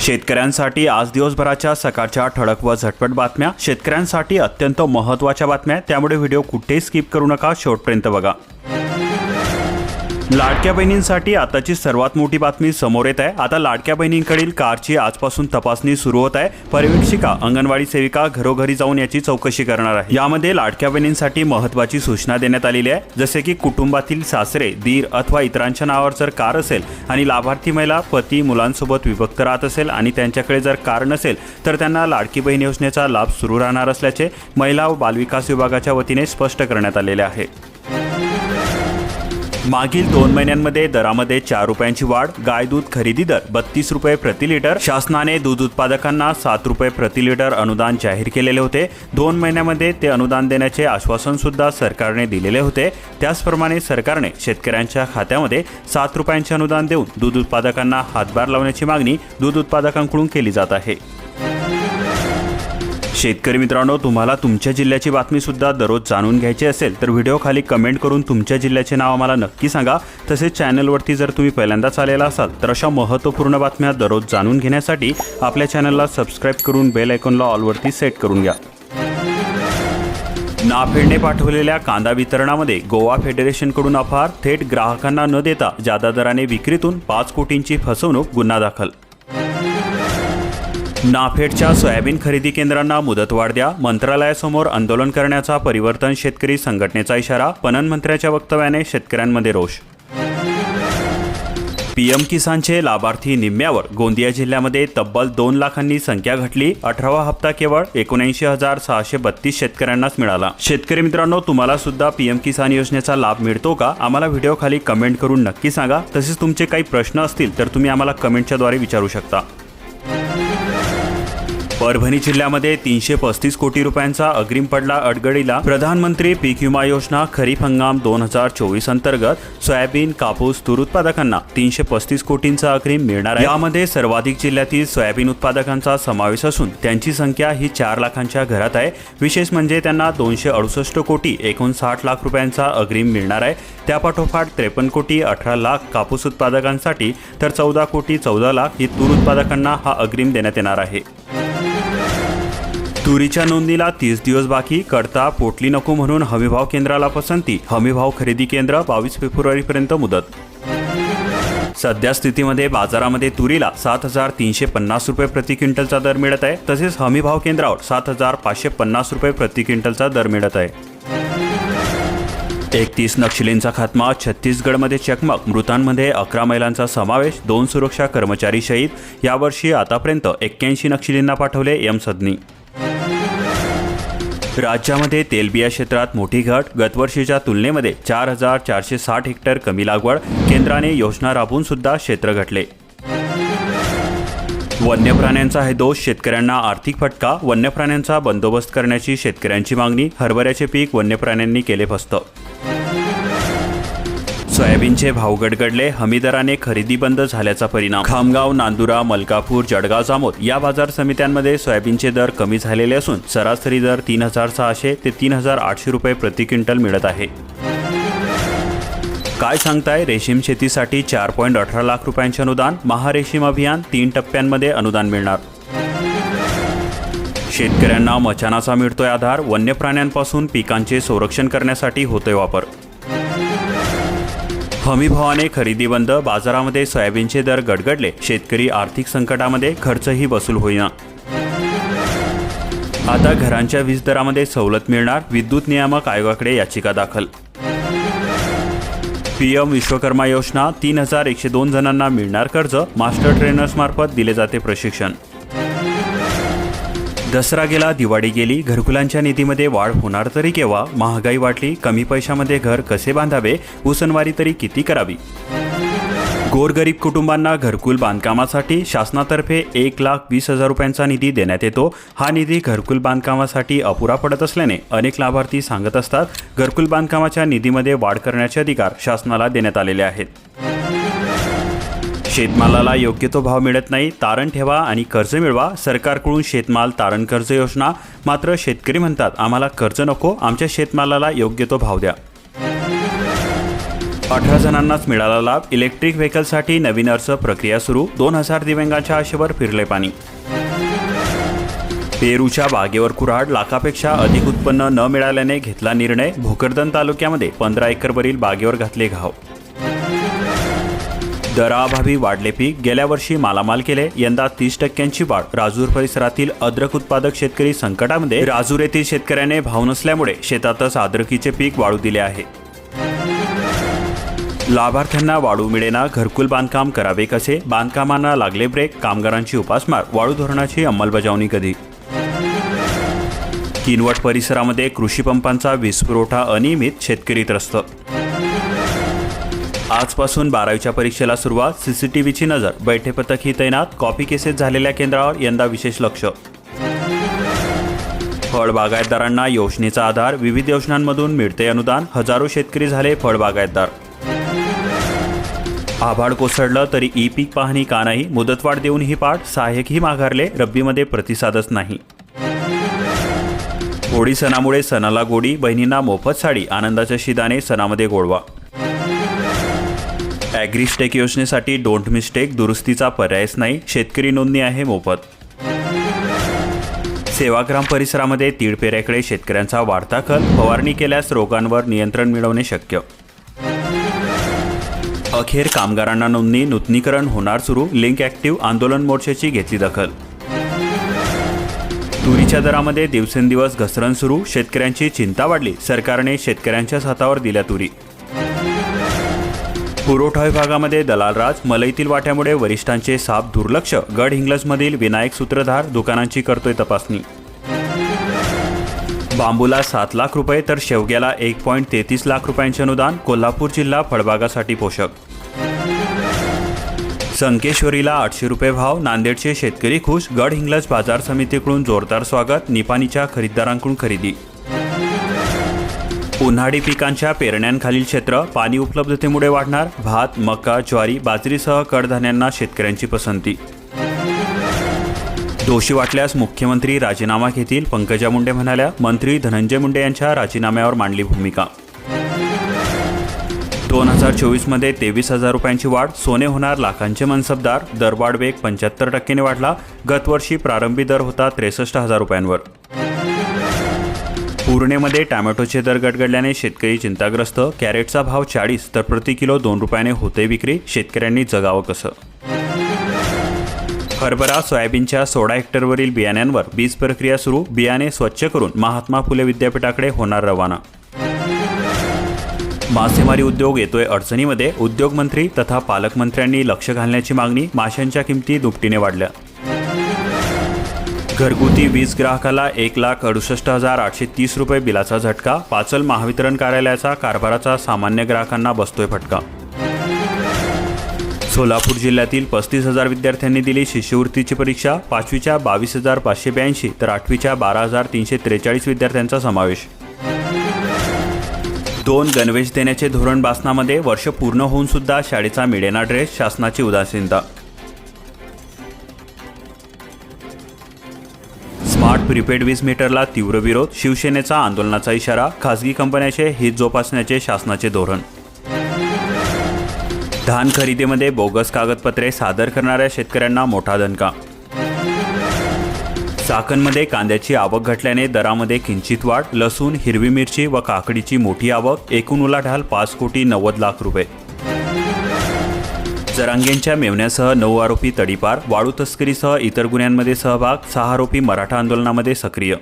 शेतकऱ्यांसाठी आज दिवसभराच्या सकाळच्या ठळक व झटपट बातम्या. शेतकऱ्यांसाठी अत्यंत महत्त्वाच्या बातम्या त्यामुळे व्हिडिओ कुठेही स्किप करू नका. शेवटपर्यंत बघा. लाडक्या बहिणींसाठी आताची सर्वात मोठी बातमी समोर येत आहे. आता लाडक्या बहिणींकडील कारची आजपासून तपासणी सुरू होत आहे. पर्यवेक्षिका अंगणवाडी सेविका घरोघरी जाऊन याची चौकशी करणार आहे. यामध्ये लाडक्या बहिणींसाठी महत्वाची सूचना देण्यात आलेली आहे. जसे की कुटुंबातील सासरे दीर अथवा इतरांच्या नावावर जर कार असेल आणि लाभार्थी महिला पती मुलांसोबत विभक्त राहत असेल आणि त्यांच्याकडे जर कार नसेल तर त्यांना लाडकी बहीण योजनेचा लाभ सुरू राहणार असल्याचे महिला व बालविकास विभागाच्या वतीने स्पष्ट करण्यात आलेले आहे. मागील दोन महिन्यांमध्ये दरामध्ये चार रुपयांची वाढ गाय दूध खरेदी दर बत्तीस रुपये प्रति लिटर शासनाने दूध उत्पादकांना सात रुपये प्रति लिटर अनुदान जाहीर केलेले होते. दोन महिन्यामध्ये ते अनुदान देण्याचे आश्वासन सुद्धा सरकारने दिलेले होते. त्याचप्रमाणे सरकारने शेतकऱ्यांच्या खात्यामध्ये सात रुपयांचे अनुदान देऊन दूध उत्पादकांना हातभार लावण्याची मागणी दूध उत्पादकांकडून केली जात आहे. शेतकरी मित्रांनो तुम्हाला तुमच्या जिल्ह्याची बातमी सुद्धा दररोज जाणून घ्यायची असेल तर व्हिडिओ खाली कमेंट करून तुमच्या जिल्ह्याचे नाव आम्हाला नक्की सांगा. तसेच चॅनलवरती जर तुम्ही पहिल्यांदाच आलेला असाल तर अशा महत्त्वपूर्ण बातम्या दररोज जाणून घेण्यासाठी आपल्या चॅनलला सबस्क्राईब करून बेल आयकॉनला ऑलवरती सेट करून घ्या. नाफेडने पाठवलेल्या कांदा वितरणामध्ये गोवा फेडरेशनकडून अफार थेट ग्राहकांना न देता जादा दराने विक्रीतून पाच कोटींची फसवणूक गुन्हा दाखल नाफेडच्या सोयाबीन खरेदी केंद्रांना मुदतवाढ द्या. मंत्रालयासमोर आंदोलन करण्याचा परिवर्तन शेतकरी संघटनेचा इशारा पणन मंत्र्याच्या वक्तव्याने शेतकऱ्यांमध्ये रोष. पीएम किसानचे लाभार्थी निम्म्यावर गोंदिया जिल्ह्यामध्ये तब्बल दोन लाखांनी संख्या घटली. अठरावा हप्ता केवळ एकोणऐंशी हजार सहाशे बत्तीस शेतकऱ्यांनाच मिळाला. शेतकरी मित्रांनो तुम्हाला सुद्धा पीएम किसान योजनेचा लाभ मिळतो का? आम्हाला व्हिडिओ खाली कमेंट करून नक्की सांगा. तसेच तुमचे काही प्रश्न असतील तर तुम्ही आम्हाला कमेंटच्याद्वारे विचारू शकता. परभणी जिल्ह्यामध्ये तीनशे पस्तीस कोटी रुपयांचा अग्रिम पडला अडगडीला. प्रधानमंत्री पीक विमा योजना खरीप हंगाम दोन हजार चोवीस अंतर्गत सोयाबीन कापूस तूर उत्पादकांना तीनशे पस्तीस कोटींचा अग्रिम मिळणार आहे. यामध्ये सर्वाधिक जिल्ह्यातील सोयाबीन उत्पादकांचा समावेश असून त्यांची संख्या ही चार लाखांच्या घरात आहे. विशेष म्हणजे त्यांना दोनशे अडुसष्ट कोटी एकोणसाठ लाख रुपयांचा अग्रिम मिळणार आहे. त्यापाठोपाठ त्रेपन्न कोटी अठरा लाख कापूस उत्पादकांसाठी तर चौदा कोटी चौदा लाख ही तूर उत्पादकांना हा अग्रिम देण्यात येणार आहे. तुरीच्या नोंदणीला तीस दिवस बाकी करता पोटली नको म्हणून हमीभाव केंद्राला पसंती हमीभाव खरेदी केंद्र बावीस फेब्रुवारीपर्यंत मुदत. सध्या स्थितीमध्ये बाजारामध्ये तुरीला सात हजार तीनशे पन्नास रुपये प्रति क्विंटलचा दर मिळत आहे तसेच हमीभाव केंद्रावर सात हजार पाचशे पन्नास रुपये प्रति क्विंटलचा दर मिळत आहे. एकतीस नक्षलींचा खात्मा छत्तीसगडमध्ये चकमक मृतांमध्ये अकरा महिलांचा समावेश दोन सुरक्षा कर्मचारी शहीद यावर्षी आतापर्यंत एक्क्याऐंशी नक्षलींना पाठवले एम सदनी. राज्यामध्ये तेलबिया क्षेत्रात मोठी घट गतवर्षीच्या तुलनेमध्ये चार हजार चारशे साठ हेक्टर कमी लागवड केंद्राने योजना राबवून सुद्धा क्षेत्र घटले. वन्य प्राण्यांचा हे दोष शेतकऱ्यांना आर्थिक फटका वन्य प्राण्यांचा बंदोबस्त करण्याची शेतकऱ्यांची मागणी हरभऱ्याचे पीक वन्य प्राण्यांनी केले फस्त. सोयाबीनचे भाव गडगडले हमीदराने खरेदी बंद झाल्याचा परिणाम. खामगाव नांदुरा मलकापूर जळगाव जामोद या बाजार समित्यांमध्ये सोयाबीनचे दर कमी झालेले असून सरासरी दर तीन हजार सहाशे ते तीन हजार आठशे रुपये प्रति क्विंटल मिळत आहे. काय सांगताय? रेशीम शेतीसाठी चार पॉईंट अठरा लाख रुपयांचे अनुदान महारेशीम अभियान तीन टप्प्यांमध्ये अनुदान मिळणार. शेतकऱ्यांना मचानाचा मिळतोय आधार वन्य प्राण्यांपासून पिकांचे संरक्षण करण्यासाठी होतोय वापर. हमीभावाने खरेदी बंद बाजारामध्ये सोयाबीनचे दर गडगडले. शेतकरी आर्थिक संकटामध्ये खर्चही वसूल होईना. आता घरांच्या वीज दरामध्ये सवलत मिळणार विद्युत नियामक आयोगाकडे याचिका दाखल. पीएम विश्वकर्मा योजना तीन हजार एकशे दोन जणांना मिळणार कर्ज मास्टर ट्रेनर्समार्फत दिले जाते प्रशिक्षण. दसरा गेला दिवाळी गेली घरकुलांच्या निधीमध्ये वाढ होणार तरी केव्हा? महागाई वाटली कमी पैशामध्ये घर कसे बांधावे? उसनवारी तरी किती करावी? गोरगरीब कुटुंबांना घरकुल बांधकामासाठी शासनातर्फे एक लाख वीस हजार रुपयांचा निधी देण्यात येतो. हा निधी घरकुल बांधकामासाठी अपुरा पडत असल्याने अनेक लाभार्थी सांगत असतात घरकुल बांधकामाच्या निधीमध्ये वाढ करण्याचे अधिकार शासनाला देण्यात आलेले आहेत. शेतमालाला योग्य तो भाव मिळत नाही तारण ठेवा आणि कर्ज मिळवा. सरकारकडून शेतमाल तारण कर्ज योजना. मात्र शेतकरी म्हणतात आम्हाला कर्ज नको आमच्या शेतमालाला योग्य तो भाव द्या. अठरा जणांनाच मिळाला लाभ. इलेक्ट्रिक व्हेकलसाठी नवीन अर्ज प्रक्रिया सुरू. दोन हजार दिव्यांगांच्या आशेवर फिरले पाणी. पेरूच्या बागेवर कुऱ्हाड. लाखापेक्षा अधिक उत्पन्न न मिळाल्याने घेतला निर्णय. भोकरदन तालुक्यामध्ये पंधरा एकरवरील बागेवर घातले घाव. दराअभावी वाढले पीक गेल्या वर्षी मालामाल केले. यंदा तीस टक्क्यांची वाढ. राजूर परिसरातील अद्रक उत्पादक शेतकरी संकटामध्ये राजूर येथील शेतकऱ्याने भाव नसल्यामुळे शेतातच अद्रकीचे पीक वाढू दिले आहे. लाभार्थ्यांना वाढू मिळेना घरकुल बांधकाम करावे कसे? बांधकामांना लागले ब्रेक कामगारांची उपासमार वाळू धोरणाची अंमलबजावणी कधी? किनवट परिसरामध्ये कृषी पंपांचा वीज पुरवठा अनियमित शेतकरी त्रस्त आजपासून बारावीच्या परीक्षेला सुरुवात सीसीटीव्हीची नजर बैठे पथकही तैनात कॉपी केसेस झालेल्या केंद्रावर यंदा विशेष लक्ष. फळबागायतदारांना योजनेचा आधार विविध योजनांमधून मिळते अनुदान हजारो शेतकरी झाले फळबागायतदार. आभाळ कोसळलं तरी ई पीक पाहणी का नाही मुदतवाढ देऊन ही पाठ सहाय्यकही माघारले रब्बीमध्ये प्रतिसादच नाही. होळी सणामुळे सणाला गोडी बहिणींना मोफत साडी आनंदाच्या शिदाने सणामध्ये गोडवा. ॲग्रिस्टेक योजनेसाठी डोंट मिस्टेक दुरुस्तीचा पर्यायच नाही शेतकरी नोंदणी आहे मोफत. सेवाग्राम परिसरामध्ये तीळ पेऱ्याकडे शेतकऱ्यांचा वाढता खल फवारणी केल्यास रोगांवर नियंत्रण मिळवणे शक्य. अखेर कामगारांना नोंदणी नूतनीकरण होणार सुरू लिंक ॲक्टिव्ह आंदोलन मोर्चाची घेतली दखल. तुरीच्या दरामध्ये दिवसेंदिवस घसरण सुरू शेतकऱ्यांची चिंता वाढली सरकारने शेतकऱ्यांच्याच हातावर दिल्या तुरी. पुरवठा विभागामध्ये दलालराज मलईतील वाट्यामुळे वरिष्ठांचे साप दुर्लक्ष गड हिंग्लजमधील विनायक सूत्रधार दुकानांची करतोय तपासणी. बांबूला सात लाख रुपये तर शेवग्याला एक पॉईंट तेहतीस लाख रुपयांचे अनुदान कोल्हापूर जिल्हा फळबागासाठी पोषक. संकेश्वरीला आठशे रुपये भाव नांदेडचे शेतकरी खुश गड हिंग्लज बाजार समितीकडून जोरदार स्वागत निपाणीच्या खरीददारांकडून खरेदी. उन्हाळी पिकांच्या पेरण्यांखालील क्षेत्र पाणी उपलब्धतेमुळे वाढणार. भात मका ज्वारी बाजरीसह कडधान्यांना शेतकऱ्यांची पसंती. दोषी वाटल्यास मुख्यमंत्री राजीनामा घेतील पंकजा मुंडे म्हणाल्या. मंत्री धनंजय मुंडे यांच्या राजीनाम्यावर मांडली भूमिका. दोन हजार चोवीसमध्ये तेवीस हजार रुपयांची वाढ सोने होणार लाखांचे मनसबदार. दरवाढ वेग पंच्याहत्तर टक्क्याने वाढला. गतवर्षी प्रारंभी दर होता त्रेसष्ट हजार रुपयांवर. पूर्णेमध्ये टॅमॅटोचे दर गडगडल्याने शेतकरी चिंताग्रस्त. कॅरेटचा भाव चाळीस तर प्रति किलो दोन रुपयाने होते विक्री शेतकऱ्यांनी जगावं कसं? हरभरा सोयाबीनच्या सोळा हेक्टरवरील बियाण्यांवर बीज प्रक्रिया सुरू बियाणे स्वच्छ करून महात्मा फुले विद्यापीठाकडे होणार रवाना. मासेमारी उद्योग येतोय अडचणीमध्ये उद्योगमंत्री तथा पालकमंत्र्यांनी लक्ष घालण्याची मागणी माशांच्या किमती दुपटीने वाढल्या. घरगुती वीज ग्राहकाला एक लाख अडुसष्ट हजार आठशे तीस रुपये बिलाचा झटका पाचल महावितरण कार्यालयाचा कारभाराचा सामान्य ग्राहकांना बसतोय फटका. सोलापूर जिल्ह्यातील पस्तीस हजार विद्यार्थ्यांनी दिली शिष्यवृत्तीची परीक्षा पाचवीच्या बावीस हजार पाचशे ब्याऐंशी तर आठवीच्या बारा हजार तीनशे त्रेचाळीस विद्यार्थ्यांचा समावेश. दोन गणवेश देण्याचे धोरण बासनामध्ये वर्ष पूर्ण होऊन सुद्धा शाळेचा मिळेना ड्रेस शासनाची उदासीनता. प्रीपेड वीज मीटरला तीव्र विरोध शिवसेनेचा आंदोलनाचा इशारा खासगी कंपन्याचे हित जोपासण्याचे शासनाचे धोरण. धान खरेदीमध्ये बोगस कागदपत्रे सादर करणाऱ्या शेतकऱ्यांना मोठा दणका. चाकणमध्ये कांद्याची आवक घटल्याने दरामध्ये किंचित वाढ लसूण हिरवी मिरची व काकडीची मोठी आवक एकूण उलाढाल पाच कोटी नव्वद लाख रुपये. जरांगेंच्या मेवण्यासह नऊ आरोपी तडीपार वाळू तस्करीसह इतर गुन्ह्यांमध्ये सहभाग सहा आरोपी मराठा आंदोलनामध्ये सक्रिय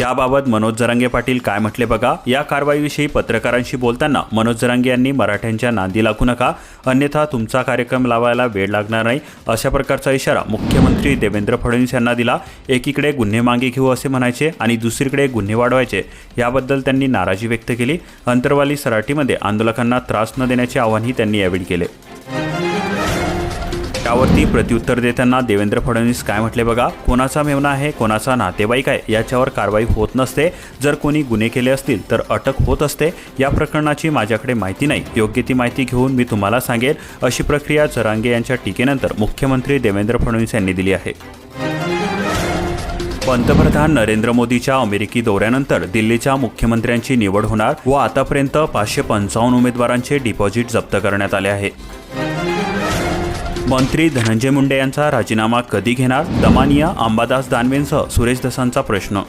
याबाबत मनोज जरांगे पाटील काय म्हटले बघा? या कारवाईविषयी पत्रकारांशी बोलताना मनोज जरांगे यांनी मराठ्यांच्या नांदी लागू नका अन्यथा तुमचा कार्यक्रम लावायला वेळ लागणार नाही अशा प्रकारचा इशारा मुख्यमंत्री देवेंद्र फडणवीस यांना दिला. एकीकडे गुन्हे मागे घेऊ असे म्हणायचे आणि दुसरीकडे गुन्हे वाढवायचे याबद्दल त्यांनी नाराजी व्यक्त केली. अंतरवाली सराटीमध्ये आंदोलकांना त्रास न देण्याचे आवाहनही त्यांनी यावेळी केले. त्यावरती प्रत्युत्तर देताना देवेंद्र फडणवीस काय म्हटले बघा? कोणाचा मेवना आहे कोणाचा नातेवाईक आहे याच्यावर कारवाई होत नसते. जर कोणी गुन्हे केले असतील तर अटक होत असते. या प्रकरणाची माझ्याकडे माहिती नाही. योग्य ती माहिती घेऊन मी तुम्हाला सांगेन. अशी प्रक्रिया जरांगे यांच्या टीकेनंतर मुख्यमंत्री देवेंद्र फडणवीस यांनी दिली आहे. पंतप्रधान नरेंद्र मोदीच्या अमेरिकी दौऱ्यानंतर दिल्लीच्या मुख्यमंत्र्यांची निवड होणार व आतापर्यंत पाचशे पंचावन्न उमेदवारांचे डिपॉझिट जप्त करण्यात आले आहे. मंत्री धनंजय मुंडे यांचा राजीनामा कधी घेणार? दमानिया अंबादास दानवेंसह सुरेश दसांचा प्रश्न.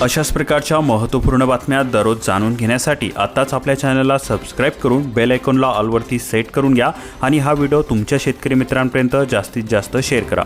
अशाच प्रकारच्या महत्त्वपूर्ण बातम्या दररोज जाणून घेण्यासाठी आत्ताच आपल्या चॅनलला सबस्क्राईब करून बेल आयकॉनला ऑलवरती सेट करून घ्या आणि हा व्हिडिओ तुमच्या शेतकरी मित्रांपर्यंत जास्तीत जास्त शेअर करा.